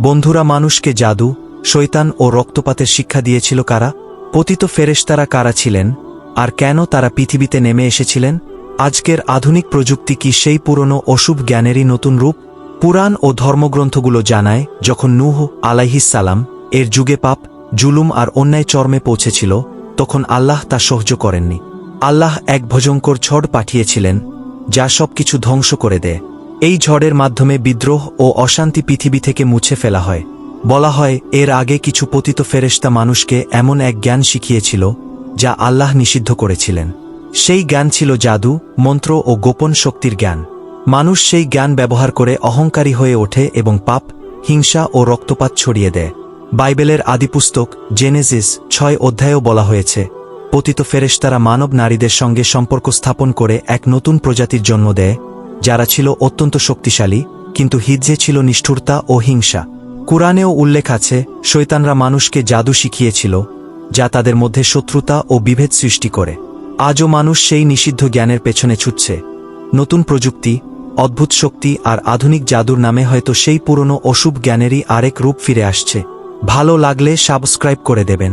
বন্ধুরা মানুষকে জাদু শৈতান ও রক্তপাতের শিক্ষা দিয়েছিল কারা? পতিত ফেরেশতারা কারা ছিলেন? আর কেন তারা পৃথিবীতে নেমে এসেছিলেন? আজকের আধুনিক প্রযুক্তি কি সেই পুরনো অশুভ জ্ঞানেরই নতুন রূপ? পুরাণ ও ধর্মগ্রন্থগুলো জানায়, যখন নূহ আলাইহিসালাম এর যুগে পাপ, জুলুম আর অন্যায় চর্মে পৌঁছেছিল, তখন আল্লাহ তা সহ্য করেননি। আল্লাহ এক ভজঙ্কর ঝড় পাঠিয়েছিলেন, যা সবকিছু ধ্বংস করে দেয়। এই ঝড়ের মাধ্যমে বিদ্রোহ ও অশান্তি পৃথিবী থেকে মুছে ফেলা হয়। বলা হয়, এর আগে কিছু পতিত ফেরেশতা মানুষকে এমন এক জ্ঞান শিখিয়েছিল, যা আল্লাহ নিষিদ্ধ করেছিলেন। সেই জ্ঞান ছিল জাদু, মন্ত্র ও গোপন শক্তির জ্ঞান। মানুষ সেই জ্ঞান ব্যবহার করে অহংকারী হয়ে ওঠে এবং পাপ, হিংসা ও রক্তপাত ছড়িয়ে দেয়। বাইবেলের আদিপুস্তক জেনেজিস ছয় অধ্যায়েও বলা হয়েছে, পতিত ফেরেশতারা মানব নারীদের সঙ্গে সম্পর্ক স্থাপন করে এক নতুন প্রজাতির জন্ম দেয় যারা ছিল অত্যন্ত শক্তিশালী, কিন্তু হিজ্জে ছিল নিষ্ঠুরতা ও হিংসা। কুরআনেও উল্লেখ আছে শৈতানরা মানুষকে জাদু শিখিয়েছিল, যা তাদের মধ্যে শত্রুতা ও বিভেদ সৃষ্টি করে। আজও মানুষ সেই নিষিদ্ধ জ্ঞানের পেছনে ছুটছে। নতুন প্রযুক্তি, অদ্ভুত শক্তি আর আধুনিক জাদুর নামে হয়তো সেই পুরনো অশুভ জ্ঞানেরই আরেক রূপ ফিরে আসছে। ভালো লাগলে সাবস্ক্রাইব করে দেবেন।